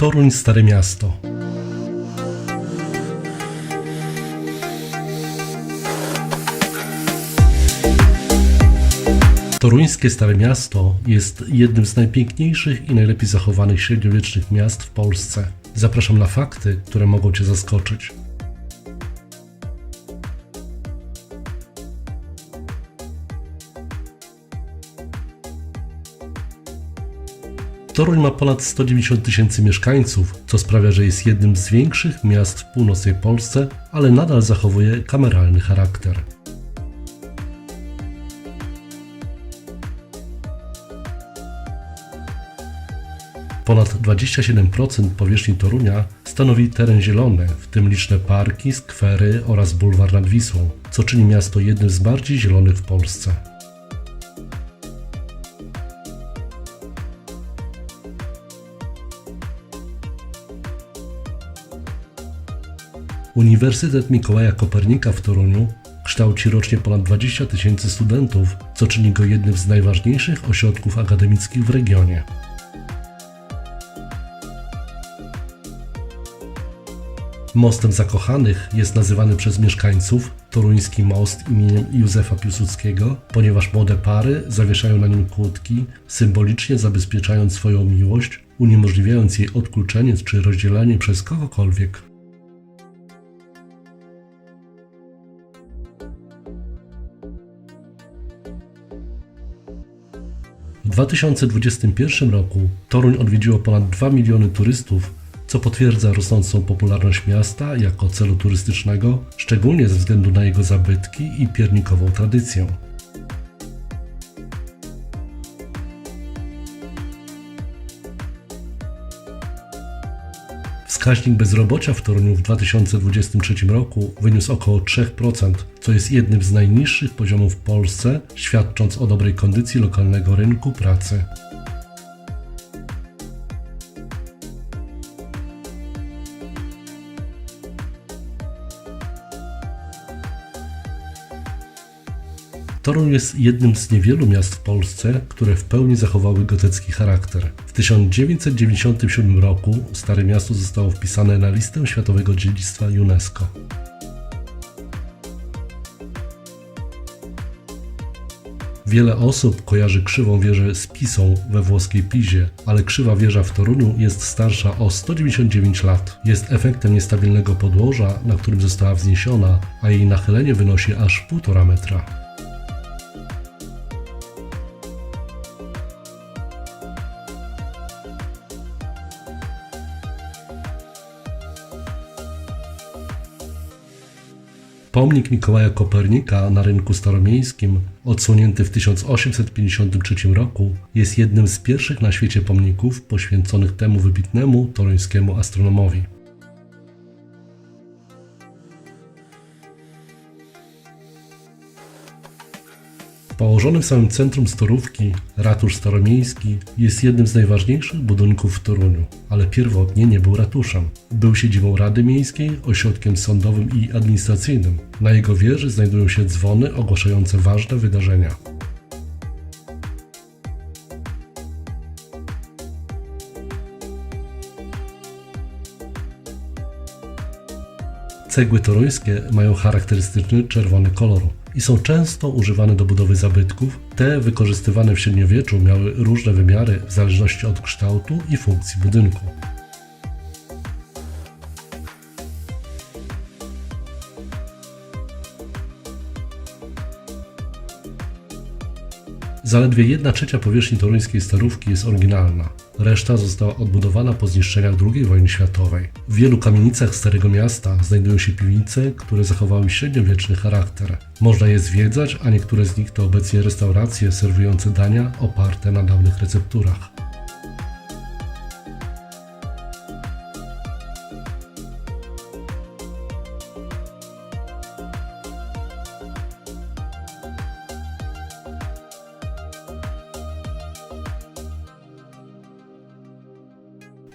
Toruń Stare Miasto. Toruńskie Stare Miasto jest jednym z najpiękniejszych i najlepiej zachowanych średniowiecznych miast w Polsce. Zapraszam na fakty, które mogą Cię zaskoczyć. Toruń ma ponad 190 tysięcy mieszkańców, co sprawia, że jest jednym z większych miast w północnej Polsce, ale nadal zachowuje kameralny charakter. Ponad 27% powierzchni Torunia stanowi teren zielony, w tym liczne parki, skwery oraz bulwar nad Wisłą, co czyni miasto jednym z bardziej zielonych w Polsce. Uniwersytet Mikołaja Kopernika w Toruniu kształci rocznie ponad 20 tysięcy studentów, co czyni go jednym z najważniejszych ośrodków akademickich w regionie. Mostem Zakochanych jest nazywany przez mieszkańców Toruński Most imieniem Józefa Piłsudskiego, ponieważ młode pary zawieszają na nim kłódki, symbolicznie zabezpieczając swoją miłość, uniemożliwiając jej odkluczenie czy rozdzielenie przez kogokolwiek. W 2021 roku Toruń odwiedziło ponad 2 miliony turystów, co potwierdza rosnącą popularność miasta jako celu turystycznego, szczególnie ze względu na jego zabytki i piernikową tradycję. Wskaźnik bezrobocia w Toruniu w 2023 roku wyniósł około 3%, co jest jednym z najniższych poziomów w Polsce, świadcząc o dobrej kondycji lokalnego rynku pracy. Toruń jest jednym z niewielu miast w Polsce, które w pełni zachowały gotecki charakter. W 1997 roku Stare Miasto zostało wpisane na listę Światowego Dziedzictwa UNESCO. Wiele osób kojarzy krzywą wieżę z Pisą we włoskiej Pizie, ale krzywa wieża w Toruniu jest starsza o 199 lat. Jest efektem niestabilnego podłoża, na którym została wzniesiona, a jej nachylenie wynosi aż 1,5 metra. Pomnik Mikołaja Kopernika na rynku staromiejskim, odsłonięty w 1853 roku, jest jednym z pierwszych na świecie pomników poświęconych temu wybitnemu toruńskiemu astronomowi. Położony w samym centrum Storówki, ratusz staromiejski jest jednym z najważniejszych budynków w Toruniu, ale pierwotnie nie był ratuszem. Był siedzibą Rady Miejskiej, ośrodkiem sądowym i administracyjnym. Na jego wieży znajdują się dzwony ogłaszające ważne wydarzenia. Cegły toruńskie mają charakterystyczny czerwony kolor i są często używane do budowy zabytków. Te wykorzystywane w średniowieczu miały różne wymiary w zależności od kształtu i funkcji budynku. Zaledwie 1 trzecia powierzchni toruńskiej starówki jest oryginalna. Reszta została odbudowana po zniszczeniach II wojny światowej. W wielu kamienicach Starego Miasta znajdują się piwnice, które zachowały średniowieczny charakter. Można je zwiedzać, a niektóre z nich to obecnie restauracje serwujące dania oparte na dawnych recepturach.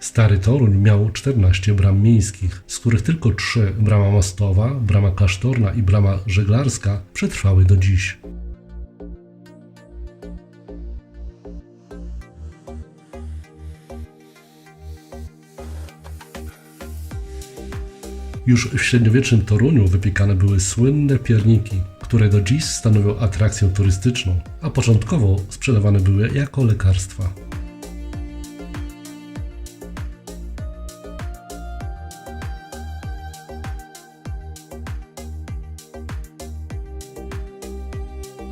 Stary Toruń miał 14 bram miejskich, z których tylko trzy brama mostowa, brama klasztorna i brama żeglarska przetrwały do dziś. Już w średniowiecznym Toruniu wypiekane były słynne pierniki, które do dziś stanowią atrakcję turystyczną, a początkowo sprzedawane były jako lekarstwa.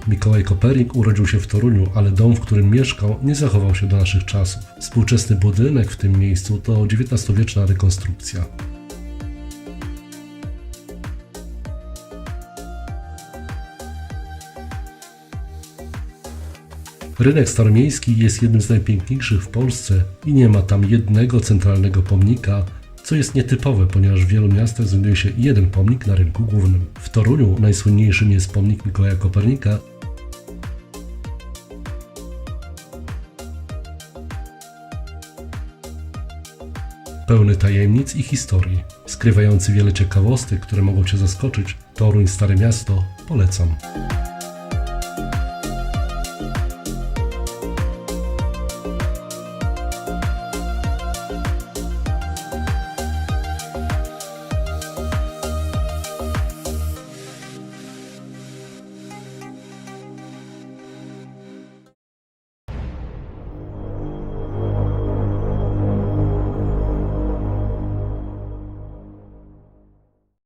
Mikołaj Kopernik urodził się w Toruniu, ale dom, w którym mieszkał, nie zachował się do naszych czasów. Współczesny budynek w tym miejscu to XIX-wieczna rekonstrukcja. Rynek Staromiejski jest jednym z najpiękniejszych w Polsce i nie ma tam jednego centralnego pomnika, co jest nietypowe, ponieważ w wielu miastach znajduje się jeden pomnik na rynku głównym. W Toruniu najsłynniejszym jest pomnik Mikołaja Kopernika, pełny tajemnic i historii, skrywający wiele ciekawostek, które mogą Cię zaskoczyć. Toruń Stare Miasto polecam.